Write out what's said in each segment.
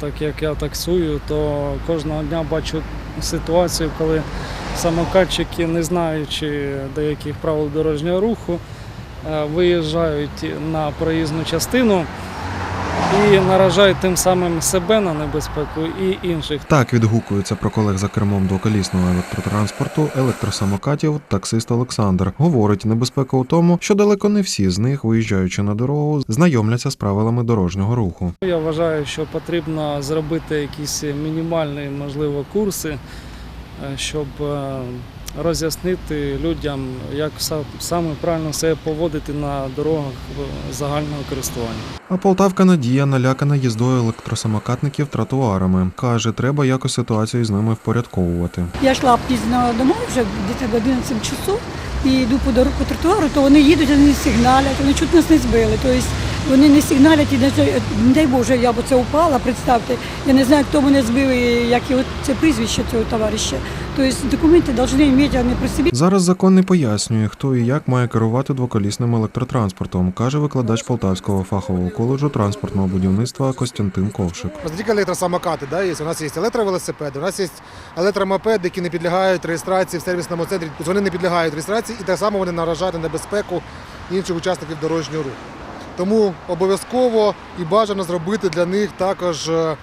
так як я таксую, то кожного дня бачу ситуацію, коли самокатчики, не знаючи деяких правил дорожнього руху, е, виїжджають на проїзну частину і наражають тим самим себе на небезпеку і інших. Так відгукується про колег за кермом двоколісного електротранспорту, електросамокатів, таксист Олександр. Говорить, небезпека у тому, що далеко не всі з них, виїжджаючи на дорогу, знайомляться з правилами дорожнього руху. Я вважаю, що потрібно зробити якісь мінімальні, можливо, курси, е, щоб е, роз'яснити людям, як са- саме правильно себе поводити на дорогах е, загального користування. А Полтавка Надія налякана їздою електросамокатників тротуарами. Каже, треба якось ситуацію з ними впорядковувати. Я йшла пізно домой, вже десь в 11 часов, і йду по дорогу тротуару, то вони їдуть, вони сигналять, вони чуть нас не збили. Тобто вони не сигналять і не, дай Боже, я б це упала, представте. Я не знаю, хто мене збив, і як його це прізвище цього товариша. Тобто документи повинні мати вони при собі. Зараз закон не пояснює, хто і як має керувати двоколісним електротранспортом, каже викладач Полтавського фахового коледжу транспортного будівництва Костянтин Ковшик. У нас тільки електросамокати, да, є. у нас є електровелосипеди, у нас є електромопеди, які не підлягають реєстрації в сервісному центрі. Тобто вони не підлягають реєстрації і так само вони наражають на небезпеку інших учасників дорожнього руху. Тому обов'язково і бажано зробити для них також е,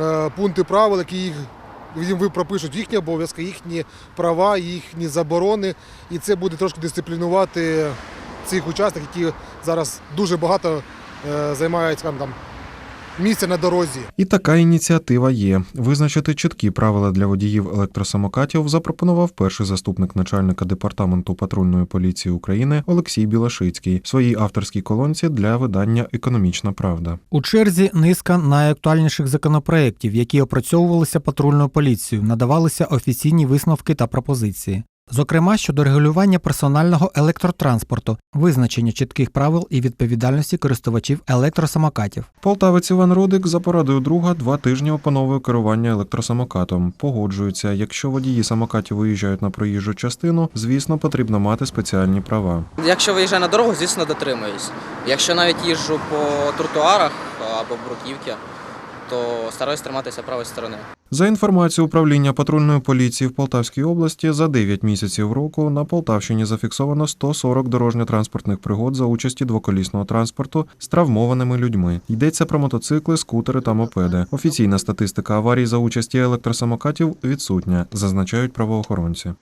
е, пункти правил, які їх їм пропишуть їхні обов'язки, їхні права, їхні заборони, і це буде трошки дисциплінувати цих учасників, які зараз дуже багато займаються займають там місця на дорозі. І така ініціатива є. Визначити чіткі правила для водіїв електросамокатів запропонував перший заступник начальника департаменту патрульної поліції України Олексій Білашицький в своїй авторській колонці для видання Економічна правда. У черзі низка найактуальніших законопроєктів, які опрацьовувалися патрульною поліцією, надавалися офіційні висновки та пропозиції. Зокрема, щодо регулювання персонального електротранспорту, визначення чітких правил і відповідальності користувачів електросамокатів. Полтавець Іван Рудик за порадою друга два тижні опановує керування електросамокатом. Погоджується, якщо водії самокатів виїжджають на проїжджу частину, звісно, потрібно мати спеціальні права. Якщо виїжджаю на дорогу, звісно, дотримуюсь. Якщо навіть їжджу по тротуарах або бруківки, то стараюсь триматися правої сторони. За інформацією управління патрульної поліції в Полтавській області, за 9 місяців року на Полтавщині зафіксовано 140 дорожньо-транспортних пригод за участі двоколісного транспорту з травмованими людьми. Йдеться про мотоцикли, скутери та мопеди. Офіційна статистика аварій за участі електросамокатів відсутня, зазначають правоохоронці.